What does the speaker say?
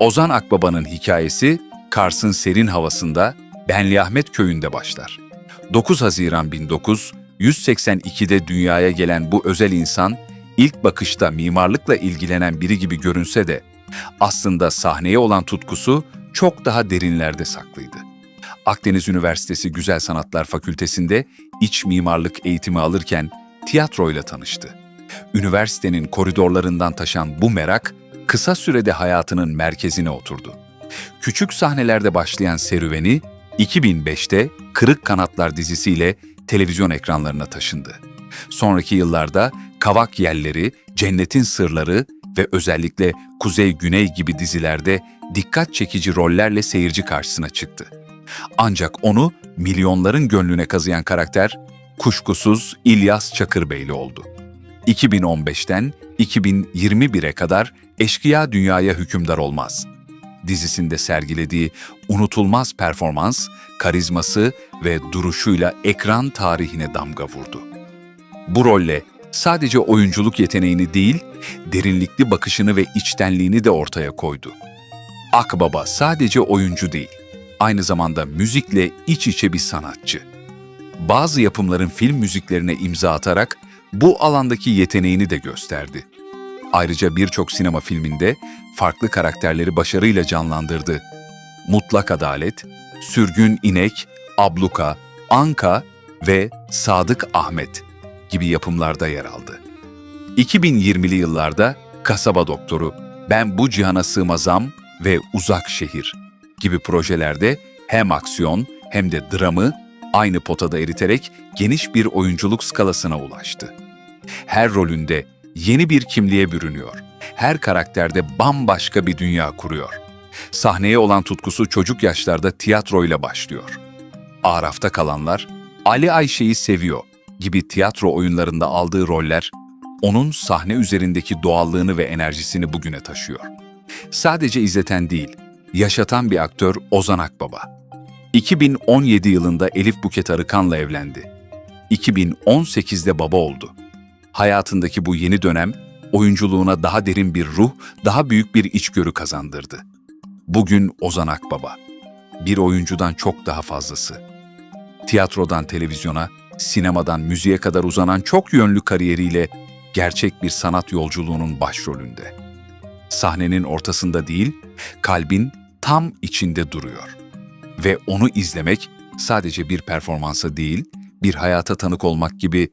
Ozan Akbaba'nın hikayesi Kars'ın serin havasında Benliahmet köyünde başlar. 9 Haziran 1982'de dünyaya gelen bu özel insan ilk bakışta mimarlıkla ilgilenen biri gibi görünse de aslında sahneye olan tutkusu çok daha derinlerde saklıydı. Akdeniz Üniversitesi Güzel Sanatlar Fakültesinde iç mimarlık eğitimi alırken tiyatroyla tanıştı. Üniversitenin koridorlarından taşan bu merak kısa sürede hayatının merkezine oturdu. Küçük sahnelerde başlayan serüveni 2005'te Kırık Kanatlar dizisiyle televizyon ekranlarına taşındı. Sonraki yıllarda Kavak Yelleri, Cennetin Sırları ve özellikle Kuzey Güney gibi dizilerde dikkat çekici rollerle seyirci karşısına çıktı. Ancak onu milyonların gönlüne kazıyan karakter kuşkusuz İlyas Çakırbeyli oldu. 2015'ten 2021'e kadar Eşkıya Dünyaya Hükümdar Olmaz dizisinde sergilediği unutulmaz performans, karizması ve duruşuyla ekran tarihine damga vurdu. Bu rolle sadece oyunculuk yeteneğini değil, derinlikli bakışını ve içtenliğini de ortaya koydu. Akbaba sadece oyuncu değil, aynı zamanda müzikle iç içe bir sanatçı. Bazı yapımların film müziklerine imza atarak bu alandaki yeteneğini de gösterdi. Ayrıca birçok sinema filminde farklı karakterleri başarıyla canlandırdı. Mutlak Adalet, Sürgün İnek, Abluka, Anka ve Sadık Ahmet gibi yapımlarda yer aldı. 2020'li yıllarda Kasaba Doktoru, Ben Bu Cihana Sığmazam ve Uzak Şehir gibi projelerde hem aksiyon hem de dramı aynı potada eriterek geniş bir oyunculuk skalasına ulaştı. Her rolünde yeni bir kimliğe bürünüyor. Her karakterde bambaşka bir dünya kuruyor. Sahneye olan tutkusu çocuk yaşlarda tiyatroyla başlıyor. Arafta kalanlar, Ali Ayşe'yi seviyor gibi tiyatro oyunlarında aldığı roller, onun sahne üzerindeki doğallığını ve enerjisini bugüne taşıyor. Sadece izleten değil, yaşatan bir aktör Ozan Akbaba. 2017 yılında Elif Buket Arıkan'la evlendi. 2018'de baba oldu. Hayatındaki bu yeni dönem, oyunculuğuna daha derin bir ruh, daha büyük bir içgörü kazandırdı. Bugün Ozan Akbaba. Bir oyuncudan çok daha fazlası. Tiyatrodan televizyona, sinemadan müziğe kadar uzanan çok yönlü kariyeriyle gerçek bir sanat yolculuğunun başrolünde. Sahnenin ortasında değil, kalbin tam içinde duruyor. Ve onu izlemek sadece bir performansa değil, bir hayata tanık olmak gibi